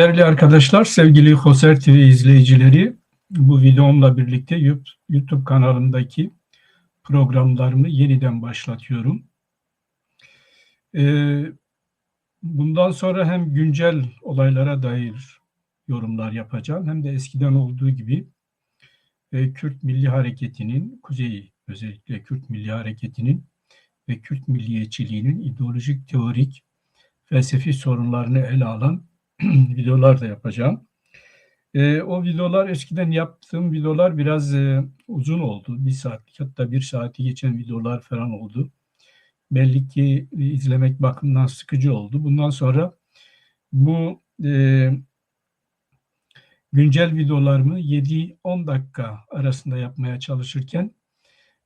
Değerli arkadaşlar, sevgili Hoser TV izleyicileri, bu videomla birlikte YouTube kanalındaki programlarımı yeniden başlatıyorum. Ee, bundan sonra hem güncel olaylara dair yorumlar yapacağım hem de eskiden olduğu gibi e, Kürt Milli Hareketi'nin, Kuzey özellikle Kürt Milli Hareketi'nin ve Kürt milliyetçiliğinin ideolojik, teorik, felsefi sorunlarını ele alan videolar da yapacağım. E, o videolar eskiden yaptığım videolar biraz e, uzun oldu. Bir saatlik hatta bir saati geçen videolar falan oldu. Belli ki e, izlemek bakımından sıkıcı oldu. Bundan sonra bu e, güncel videolarımı 7-10 dakika arasında yapmaya çalışırken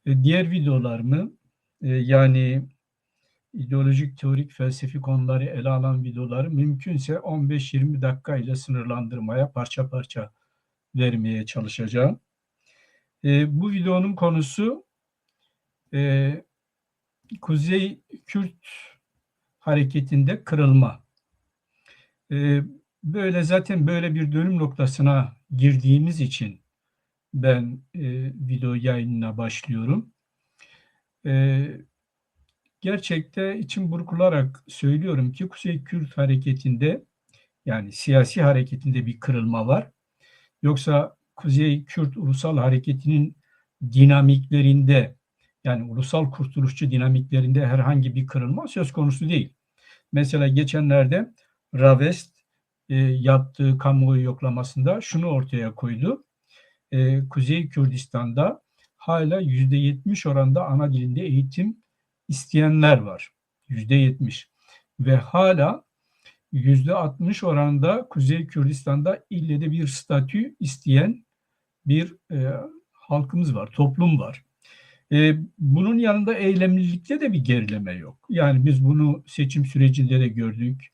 e, diğer videolarımı e, yani ideolojik, teorik, felsefi konuları ele alan videoları mümkünse 15-20 dakika ile sınırlandırmaya, parça parça vermeye çalışacağım. E, bu videonun konusu e, Kuzey Kürt hareketinde kırılma. E, böyle zaten böyle bir dönüm noktasına girdiğimiz için ben e, video yayınına başlıyorum. E, gerçekte için burkularak söylüyorum ki Kuzey Kürt hareketinde yani siyasi hareketinde bir kırılma var. Yoksa Kuzey Kürt ulusal hareketinin dinamiklerinde yani ulusal kurtuluşçu dinamiklerinde herhangi bir kırılma söz konusu değil. Mesela geçenlerde Ravest e, yaptığı kamuoyu yoklamasında şunu ortaya koydu. E, Kuzey Kürdistan'da hala %70 oranda ana dilinde eğitim isteyenler var. Yüzde yetmiş. Ve hala yüzde altmış oranında Kuzey Kürdistan'da ille de bir statü isteyen bir e, halkımız var, toplum var. E, bunun yanında eylemlilikte de bir gerileme yok. Yani biz bunu seçim sürecinde de gördük.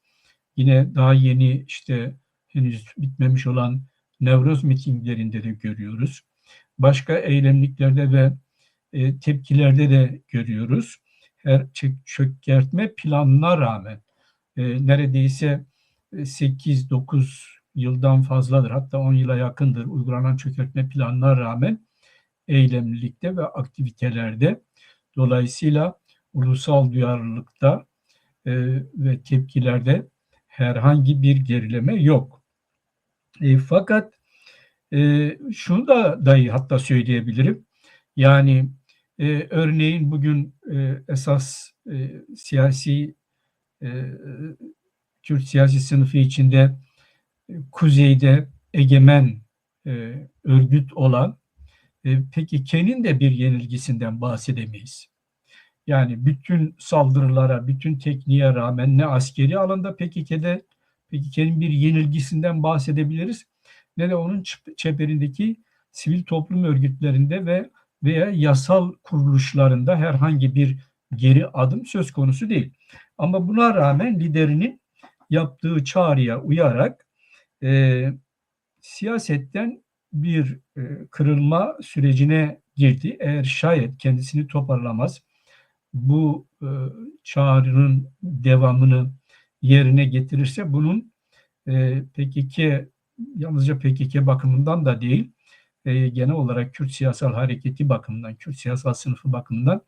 Yine daha yeni işte henüz bitmemiş olan Nevroz mitinglerinde de görüyoruz. Başka eylemliklerde ve e, tepkilerde de görüyoruz her çökertme planına rağmen e, neredeyse 8-9 e, yıldan fazladır hatta 10 yıla yakındır uygulanan çökertme planına rağmen eylemlilikte ve aktivitelerde dolayısıyla ulusal duyarlılıkta e, ve tepkilerde herhangi bir gerileme yok. E, fakat e, şunu da dahi hatta söyleyebilirim. Yani e, örneğin bugün e, esas e, siyasi e, Kürt siyasi sınıfı içinde e, kuzeyde egemen e, örgüt olan e, PKK'nin de bir yenilgisinden bahsedemeyiz. Yani bütün saldırılara, bütün tekniğe rağmen ne askeri alanda PKK'de PKK'nin bir yenilgisinden bahsedebiliriz ne de onun çeperindeki sivil toplum örgütlerinde ve veya yasal kuruluşlarında herhangi bir geri adım söz konusu değil. Ama buna rağmen liderinin yaptığı çağrıya uyarak e, siyasetten bir e, kırılma sürecine girdi. Eğer şayet kendisini toparlamaz, bu e, çağrının devamını yerine getirirse bunun e, PKK yalnızca PKK bakımından da değil, e, genel olarak Kürt siyasal hareketi bakımından, Kürt siyasal sınıfı bakımından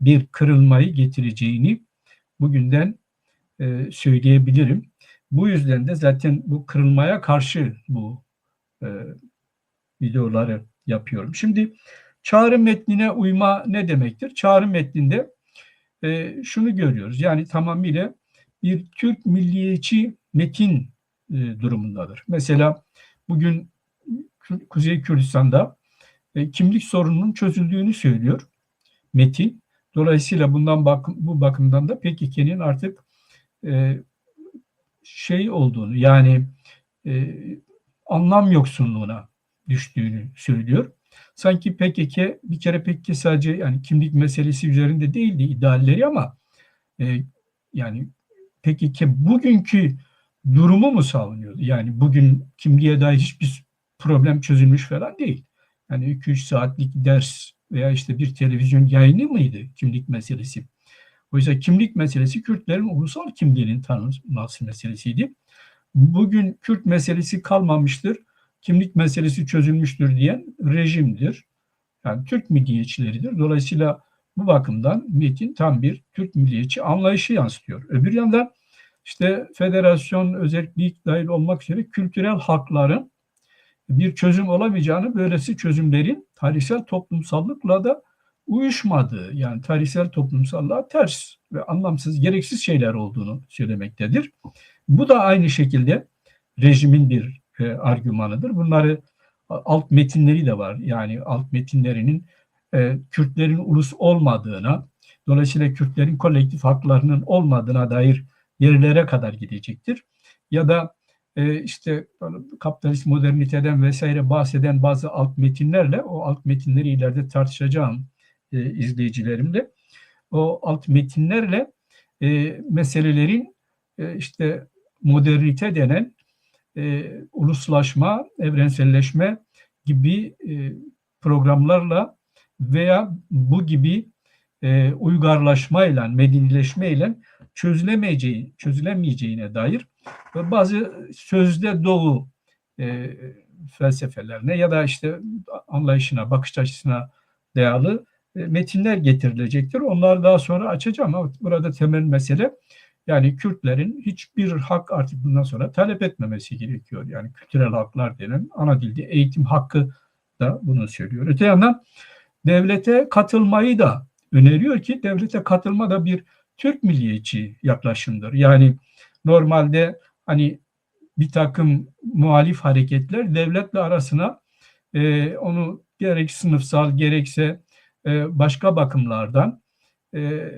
bir kırılmayı getireceğini bugünden e, söyleyebilirim. Bu yüzden de zaten bu kırılmaya karşı bu e, videoları yapıyorum. Şimdi çağrı metnine uyma ne demektir? Çağrı metninde e, şunu görüyoruz. Yani tamamıyla bir Türk milliyetçi metin e, durumundadır. Mesela bugün Kuzey Kürdistan'da e, kimlik sorununun çözüldüğünü söylüyor Metin. Dolayısıyla bundan bak bu bakımdan da PKK'nin artık e, şey olduğunu yani e, anlam yoksunluğuna düştüğünü söylüyor. Sanki PKK bir kere PKK sadece yani kimlik meselesi üzerinde değildi idealleri ama e, yani PKK bugünkü durumu mu savunuyordu? Yani bugün kimliğe dair hiçbir problem çözülmüş falan değil. Yani 2-3 saatlik ders veya işte bir televizyon yayını mıydı kimlik meselesi? Oysa kimlik meselesi Kürtlerin ulusal kimliğinin tanınması meselesiydi. bugün Kürt meselesi kalmamıştır, kimlik meselesi çözülmüştür diyen rejimdir. Yani Türk milliyetçileridir. Dolayısıyla bu bakımdan metin tam bir Türk milliyetçi anlayışı yansıtıyor. Öbür yandan işte federasyon özellikle dahil olmak üzere kültürel hakların bir çözüm olamayacağını, böylesi çözümlerin tarihsel toplumsallıkla da uyuşmadığı, yani tarihsel toplumsallığa ters ve anlamsız, gereksiz şeyler olduğunu söylemektedir. Bu da aynı şekilde rejimin bir e, argümanıdır. Bunları alt metinleri de var. Yani alt metinlerinin e, Kürtlerin ulus olmadığına, dolayısıyla Kürtlerin kolektif haklarının olmadığına dair yerlere kadar gidecektir. Ya da işte kapitalist moderniteden vesaire bahseden bazı alt metinlerle o alt metinleri ileride tartışacağım e, izleyicilerimle. O alt metinlerle e, meselelerin e, işte modernite denen e, uluslaşma, evrenselleşme gibi e, programlarla veya bu gibi e, uygarlaşmayla, medenileşmeyle çözülemeyeceği, çözülemeyeceğine dair bazı sözde doğu e, felsefelerine ya da işte anlayışına, bakış açısına dayalı e, metinler getirilecektir. Onları daha sonra açacağım ama burada temel mesele yani Kürtlerin hiçbir hak artık bundan sonra talep etmemesi gerekiyor. Yani kültürel haklar denen ana dilde eğitim hakkı da bunu söylüyor. Öte yandan devlete katılmayı da öneriyor ki devlete katılma da bir Türk milliyetçi yaklaşımdır. Yani normalde hani bir takım muhalif hareketler devletle arasına e, onu gerek sınıfsal gerekse e, başka bakımlardan e,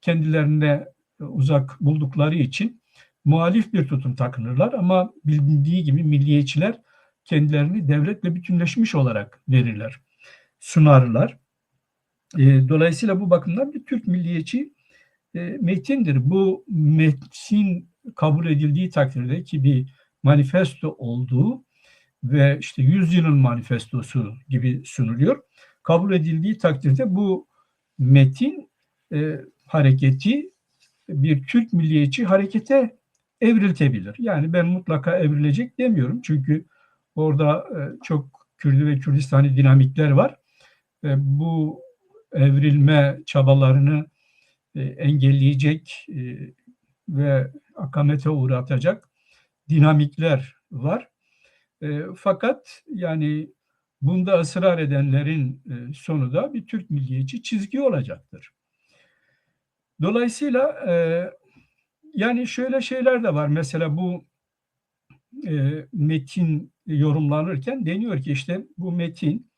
kendilerine uzak buldukları için muhalif bir tutum takınırlar ama bildiği gibi milliyetçiler kendilerini devletle bütünleşmiş olarak verirler, sunarlar. E, dolayısıyla bu bakımdan bir Türk milliyetçi e, metindir. Bu metin kabul edildiği takdirde ki bir manifesto olduğu ve işte yüzyılın manifestosu gibi sunuluyor. Kabul edildiği takdirde bu metin e, hareketi bir Türk milliyetçi harekete evriltebilir. Yani ben mutlaka evrilecek demiyorum. Çünkü orada e, çok Kürdü ve Kürdistani dinamikler var. E, bu evrilme çabalarını e, engelleyecek ve akamete uğratacak dinamikler var. Fakat yani bunda ısrar edenlerin sonu da bir Türk milliyetçi çizgi olacaktır. Dolayısıyla e, yani şöyle şeyler de var. Mesela bu e, metin yorumlanırken deniyor ki işte bu metin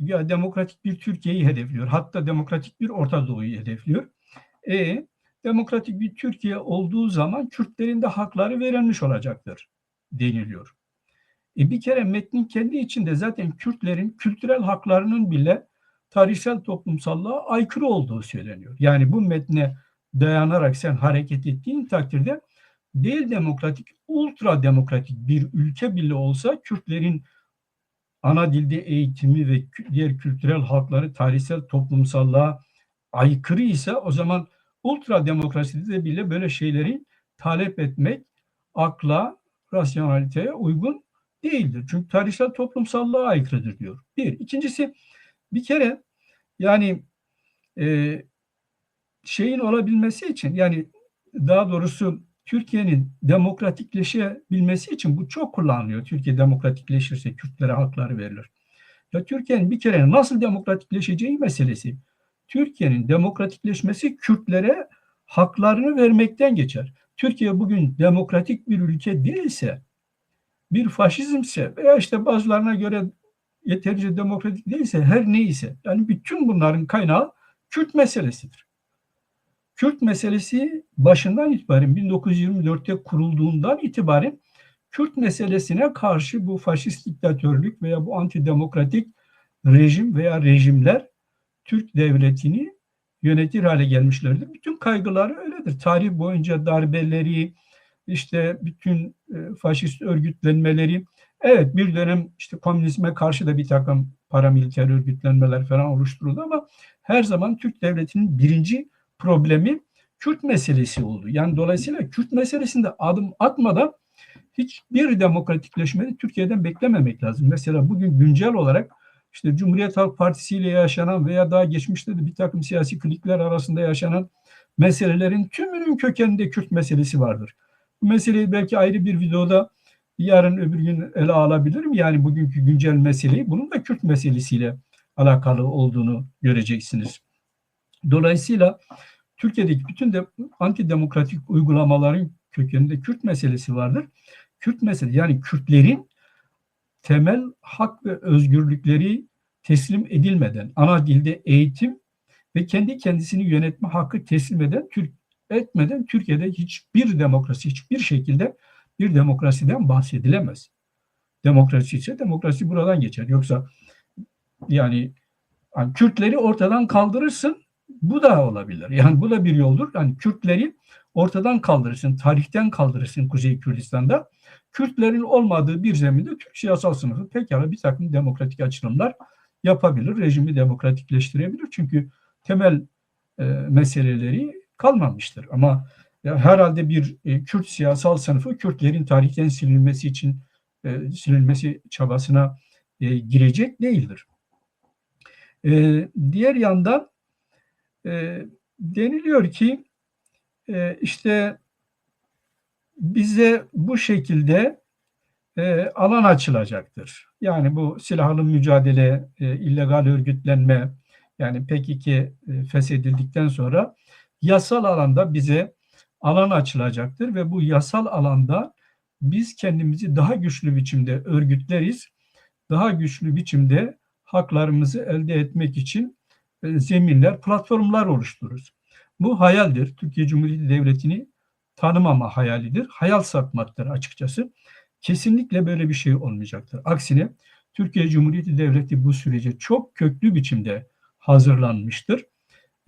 ya demokratik bir Türkiye'yi hedefliyor. Hatta demokratik bir Orta Doğu'yu hedefliyor. E demokratik bir Türkiye olduğu zaman Kürtlerin de hakları verilmiş olacaktır deniliyor. E bir kere metnin kendi içinde zaten Kürtlerin kültürel haklarının bile tarihsel toplumsallığa aykırı olduğu söyleniyor. Yani bu metne dayanarak sen hareket ettiğin takdirde değil demokratik, ultra demokratik bir ülke bile olsa Kürtlerin ana dilde eğitimi ve diğer kültürel hakları tarihsel toplumsallığa aykırı ise o zaman ultra demokraside bile böyle şeyleri talep etmek akla, rasyonaliteye uygun değildir. Çünkü tarihsel toplumsallığa aykırıdır diyor. Bir. İkincisi bir kere yani e, şeyin olabilmesi için yani daha doğrusu Türkiye'nin demokratikleşebilmesi için bu çok kullanılıyor. Türkiye demokratikleşirse Kürtlere hakları verilir. Ya Türkiye'nin bir kere nasıl demokratikleşeceği meselesi. Türkiye'nin demokratikleşmesi Kürtlere haklarını vermekten geçer. Türkiye bugün demokratik bir ülke değilse, bir faşizmse veya işte bazılarına göre yeterince demokratik değilse her neyse yani bütün bunların kaynağı Kürt meselesidir. Kürt meselesi başından itibaren 1924'te kurulduğundan itibaren Kürt meselesine karşı bu faşist diktatörlük veya bu antidemokratik rejim veya rejimler Türk devletini yönetir hale gelmişlerdir. Bütün kaygıları öyledir. Tarih boyunca darbeleri, işte bütün e, faşist örgütlenmeleri, evet bir dönem işte komünizme karşı da bir takım paramiliter örgütlenmeler falan oluşturuldu ama her zaman Türk devletinin birinci problemi Kürt meselesi oldu. Yani dolayısıyla Kürt meselesinde adım atmadan hiçbir demokratikleşmeyi Türkiye'den beklememek lazım. Mesela bugün güncel olarak işte Cumhuriyet Halk Partisi ile yaşanan veya daha geçmişte de bir takım siyasi klikler arasında yaşanan meselelerin tümünün kökeninde Kürt meselesi vardır. Bu meseleyi belki ayrı bir videoda yarın öbür gün ele alabilirim. Yani bugünkü güncel meseleyi bunun da Kürt meselesiyle alakalı olduğunu göreceksiniz. Dolayısıyla Türkiye'deki bütün de antidemokratik uygulamaların kökeninde Kürt meselesi vardır. Kürt meselesi yani Kürtlerin temel hak ve özgürlükleri teslim edilmeden ana dilde eğitim ve kendi kendisini yönetme hakkı teslim eden Türk etmeden Türkiye'de hiçbir demokrasi hiçbir şekilde bir demokrasiden bahsedilemez. Demokrasi ise demokrasi buradan geçer. Yoksa yani, yani Kürtleri ortadan kaldırırsın bu da olabilir. Yani bu da bir yoldur. Yani Kürtleri ortadan kaldırırsın, tarihten kaldırırsın Kuzey Kürdistan'da. Kürtlerin olmadığı bir zeminde Türk siyasal sınıfı pekala bir takım demokratik açılımlar yapabilir, rejimi demokratikleştirebilir. Çünkü temel e, meseleleri kalmamıştır. Ama ya herhalde bir e, Kürt siyasal sınıfı Kürtlerin tarihten silinmesi için e, silinmesi çabasına e, girecek değildir. E, diğer yandan e, deniliyor ki e, işte bize bu şekilde e, alan açılacaktır. Yani bu silahlı mücadele, e, illegal örgütlenme, yani PKK e, feshedildikten sonra yasal alanda bize alan açılacaktır ve bu yasal alanda biz kendimizi daha güçlü biçimde örgütleriz. Daha güçlü biçimde haklarımızı elde etmek için zeminler, platformlar oluştururuz. Bu hayaldir. Türkiye Cumhuriyeti Devleti'ni tanımama hayalidir. Hayal satmaktır açıkçası. Kesinlikle böyle bir şey olmayacaktır. Aksine Türkiye Cumhuriyeti Devleti bu sürece çok köklü biçimde hazırlanmıştır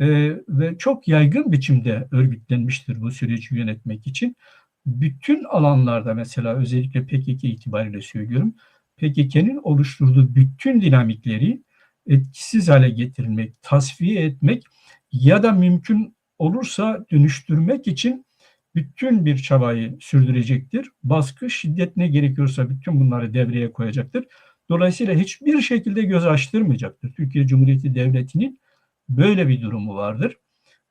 e, ve çok yaygın biçimde örgütlenmiştir bu süreci yönetmek için. Bütün alanlarda mesela özellikle PKK itibariyle söylüyorum. PKK'nin oluşturduğu bütün dinamikleri etkisiz hale getirilmek, tasfiye etmek ya da mümkün olursa dönüştürmek için bütün bir çabayı sürdürecektir. Baskı, şiddet ne gerekiyorsa bütün bunları devreye koyacaktır. Dolayısıyla hiçbir şekilde göz açtırmayacaktır. Türkiye Cumhuriyeti Devleti'nin böyle bir durumu vardır.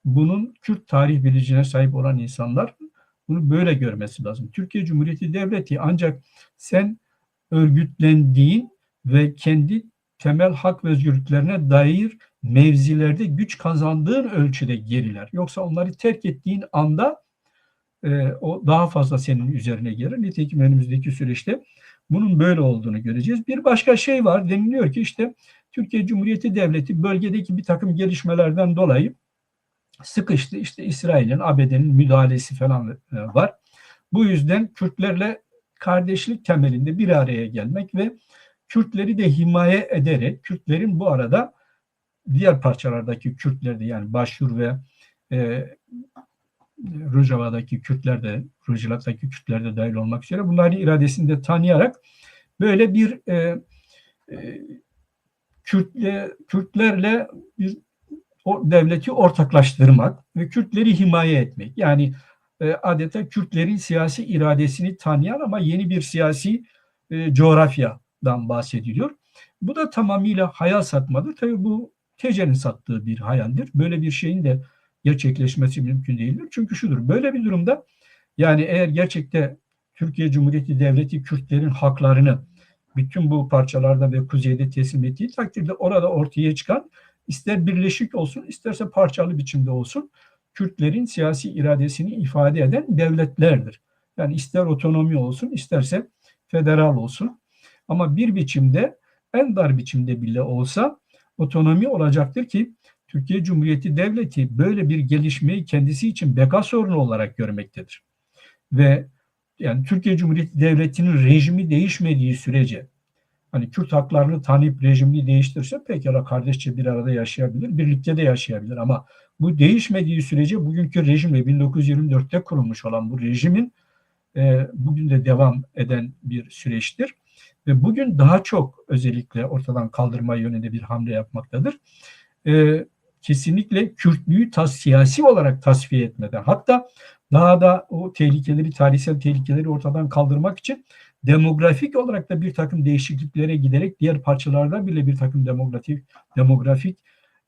Bunun Kürt tarih bilicine sahip olan insanlar bunu böyle görmesi lazım. Türkiye Cumhuriyeti Devleti ancak sen örgütlendiğin ve kendi temel hak ve özgürlüklerine dair mevzilerde güç kazandığın ölçüde geriler. Yoksa onları terk ettiğin anda e, o daha fazla senin üzerine gelir. Nitekim önümüzdeki süreçte bunun böyle olduğunu göreceğiz. Bir başka şey var. Deniliyor ki işte Türkiye Cumhuriyeti Devleti bölgedeki bir takım gelişmelerden dolayı sıkıştı. İşte İsrail'in, ABD'nin müdahalesi falan e, var. Bu yüzden Kürtlerle kardeşlik temelinde bir araya gelmek ve Kürtleri de himaye ederek Kürtlerin bu arada diğer parçalardaki Kürtler de yani Başur ve e, Rojava'daki Kürtler de, Rojava'daki Kürtler de dahil olmak üzere bunların iradesini de tanıyarak böyle bir e, e, Kürtle, Kürtlerle bir o devleti ortaklaştırmak ve Kürtleri himaye etmek. Yani e, adeta Kürtlerin siyasi iradesini tanıyan ama yeni bir siyasi e, coğrafyadan bahsediliyor. Bu da tamamıyla hayal satmadır. Tabii bu TC'nin sattığı bir hayaldir. Böyle bir şeyin de gerçekleşmesi mümkün değildir. Çünkü şudur, böyle bir durumda yani eğer gerçekte Türkiye Cumhuriyeti Devleti Kürtlerin haklarını bütün bu parçalarda ve kuzeyde teslim ettiği takdirde orada ortaya çıkan ister birleşik olsun isterse parçalı biçimde olsun Kürtlerin siyasi iradesini ifade eden devletlerdir. Yani ister otonomi olsun isterse federal olsun ama bir biçimde en dar biçimde bile olsa otonomi olacaktır ki Türkiye Cumhuriyeti Devleti böyle bir gelişmeyi kendisi için beka sorunu olarak görmektedir. Ve yani Türkiye Cumhuriyeti Devleti'nin rejimi değişmediği sürece hani Kürt haklarını tanıyıp rejimini değiştirse pekala kardeşçe bir arada yaşayabilir, birlikte de yaşayabilir ama bu değişmediği sürece bugünkü rejimle 1924'te kurulmuş olan bu rejimin e, bugün de devam eden bir süreçtir. Ve bugün daha çok özellikle ortadan kaldırma yönünde bir hamle yapmaktadır. E, kesinlikle Kürtlüğü tas, siyasi olarak tasfiye etmeden hatta daha da o tehlikeleri, tarihsel tehlikeleri ortadan kaldırmak için demografik olarak da bir takım değişikliklere giderek diğer parçalarda bile bir takım demografik, demografik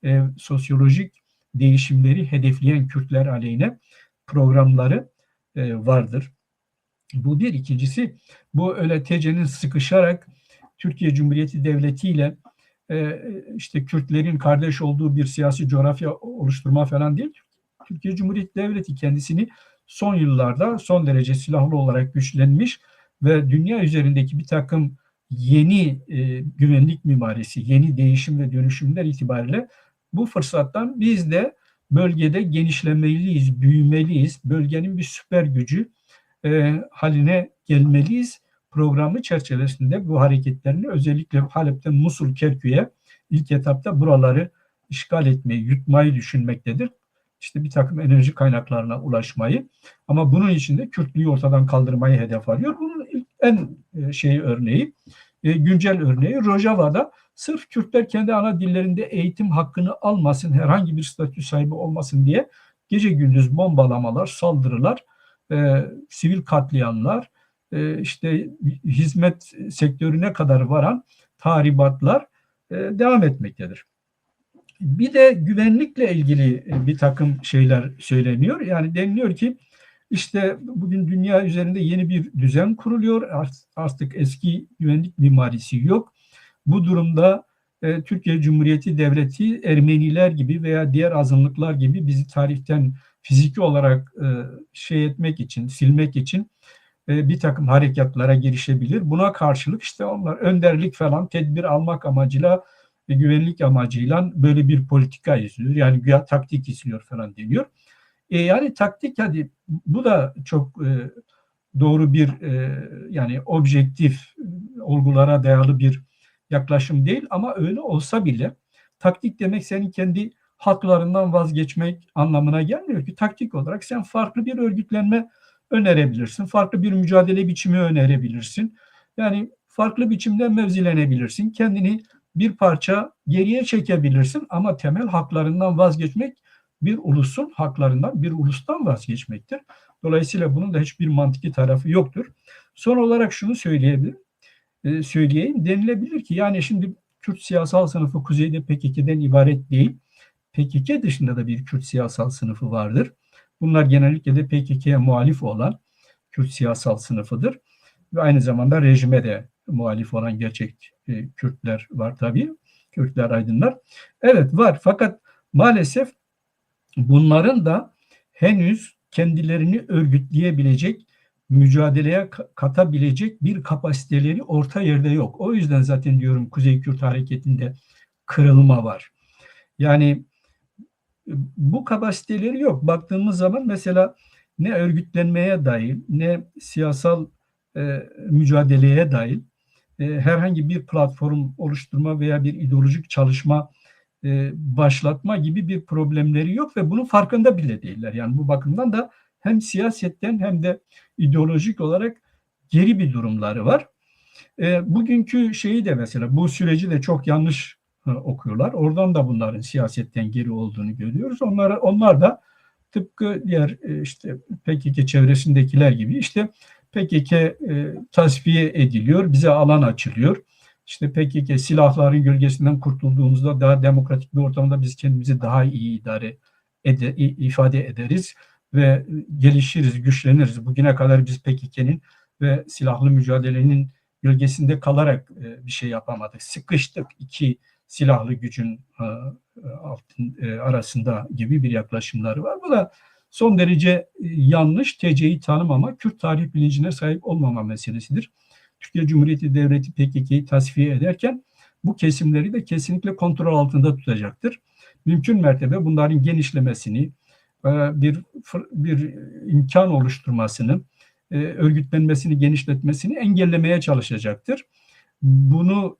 e, sosyolojik değişimleri hedefleyen Kürtler aleyhine programları e, vardır. Bu bir. ikincisi bu öyle TC'nin sıkışarak Türkiye Cumhuriyeti Devleti ile e, işte Kürtlerin kardeş olduğu bir siyasi coğrafya oluşturma falan değil. Türkiye Cumhuriyeti Devleti kendisini son yıllarda son derece silahlı olarak güçlenmiş ve dünya üzerindeki bir takım yeni e, güvenlik mimarisi, yeni değişim ve dönüşümler itibariyle bu fırsattan biz de bölgede genişlemeliyiz, büyümeliyiz. Bölgenin bir süper gücü e, haline gelmeliyiz. Programı çerçevesinde bu hareketlerini özellikle Halep'ten Musul, Kerkük'e ilk etapta buraları işgal etmeyi, yutmayı düşünmektedir. İşte bir takım enerji kaynaklarına ulaşmayı ama bunun için de Kürtlüğü ortadan kaldırmayı hedef alıyor. Bunun en e, şey örneği, e, güncel örneği Rojava'da sırf Kürtler kendi ana dillerinde eğitim hakkını almasın, herhangi bir statü sahibi olmasın diye gece gündüz bombalamalar, saldırılar, e, sivil katliamlar, e, işte hizmet sektörüne kadar varan tahribatlar e, devam etmektedir. Bir de güvenlikle ilgili e, bir takım şeyler söyleniyor. Yani deniliyor ki işte bugün dünya üzerinde yeni bir düzen kuruluyor. Artık eski güvenlik mimarisi yok. Bu durumda e, Türkiye Cumhuriyeti Devleti Ermeniler gibi veya diğer azınlıklar gibi bizi tarihten fiziki olarak e, şey etmek için, silmek için e, bir takım harekatlara girişebilir. Buna karşılık işte onlar önderlik falan tedbir almak amacıyla ve güvenlik amacıyla böyle bir politika izliyor. Yani güya taktik izliyor falan deniyor. E, yani taktik hadi bu da çok e, doğru bir e, yani objektif olgulara dayalı bir yaklaşım değil ama öyle olsa bile taktik demek senin kendi haklarından vazgeçmek anlamına gelmiyor ki taktik olarak sen farklı bir örgütlenme önerebilirsin. Farklı bir mücadele biçimi önerebilirsin. Yani farklı biçimde mevzilenebilirsin. Kendini bir parça geriye çekebilirsin ama temel haklarından vazgeçmek bir ulusun haklarından, bir ulustan vazgeçmektir. Dolayısıyla bunun da hiçbir mantıki tarafı yoktur. Son olarak şunu söyleyebilirim, e, söyleyeyim. Denilebilir ki yani şimdi Kürt siyasal sınıfı kuzeyde PKK'den ibaret değil. PKK dışında da bir Kürt siyasal sınıfı vardır. Bunlar genellikle de PKK'ye muhalif olan Kürt siyasal sınıfıdır. Ve aynı zamanda rejime de muhalif olan gerçek e, Kürtler var tabii. Kürtler, aydınlar. Evet var fakat maalesef bunların da henüz kendilerini örgütleyebilecek, mücadeleye katabilecek bir kapasiteleri orta yerde yok. O yüzden zaten diyorum Kuzey Kürt hareketinde kırılma var. Yani bu kapasiteleri yok. Baktığımız zaman mesela ne örgütlenmeye dahil ne siyasal e, mücadeleye dahil e, herhangi bir platform oluşturma veya bir ideolojik çalışma e, başlatma gibi bir problemleri yok ve bunun farkında bile değiller. Yani bu bakımdan da hem siyasetten hem de ideolojik olarak geri bir durumları var. E, bugünkü şeyi de mesela bu süreci de çok yanlış e, okuyorlar. Oradan da bunların siyasetten geri olduğunu görüyoruz. Onlar onlar da tıpkı diğer e, işte PKK çevresindekiler gibi işte PKK e, tasfiye ediliyor, bize alan açılıyor. İşte PKK silahların gölgesinden kurtulduğumuzda daha demokratik bir ortamda biz kendimizi daha iyi idare ede, ifade ederiz ve gelişiriz, güçleniriz. Bugüne kadar biz PKK'nin ve silahlı mücadelenin gölgesinde kalarak bir şey yapamadık. Sıkıştık iki silahlı gücün e, altın, e, arasında gibi bir yaklaşımları var. Bu da son derece e, yanlış TC'yi tanımama, Kürt tarih bilincine sahip olmama meselesidir. Türkiye Cumhuriyeti Devleti PKK'yı tasfiye ederken bu kesimleri de kesinlikle kontrol altında tutacaktır. Mümkün mertebe bunların genişlemesini, bir bir imkan oluşturmasını, örgütlenmesini, genişletmesini engellemeye çalışacaktır. Bunu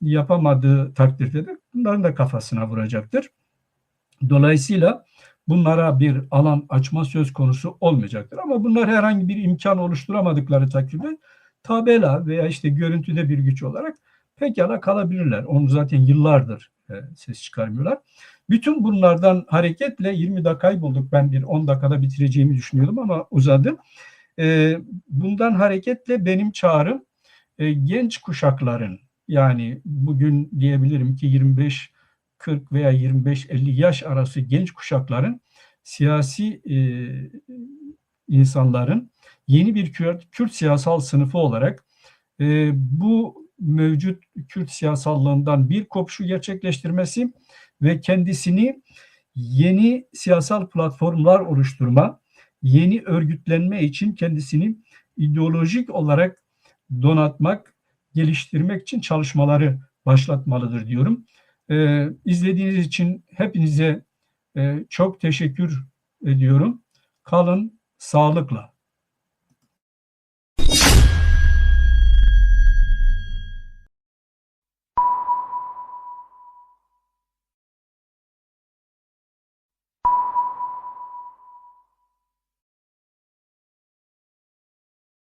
yapamadığı takdirde de bunların da kafasına vuracaktır. Dolayısıyla bunlara bir alan açma söz konusu olmayacaktır. Ama bunlar herhangi bir imkan oluşturamadıkları takdirde tabela veya işte görüntüde bir güç olarak pekala kalabilirler. Onu zaten yıllardır e, ses çıkarmıyorlar. Bütün bunlardan hareketle 20 dakikayı bulduk. Ben bir 10 dakikada bitireceğimi düşünüyordum ama uzadı. E, bundan hareketle benim çağrım e, genç kuşakların yani bugün diyebilirim ki 25 40 veya 25-50 yaş arası genç kuşakların siyasi e, insanların yeni bir Kürt, Kürt siyasal sınıfı olarak e, bu mevcut Kürt siyasallığından bir kopuşu gerçekleştirmesi ve kendisini yeni siyasal platformlar oluşturma, yeni örgütlenme için kendisini ideolojik olarak donatmak, geliştirmek için çalışmaları başlatmalıdır diyorum. Ee, izlediğiniz için hepinize e, çok teşekkür ediyorum. Kalın sağlıkla.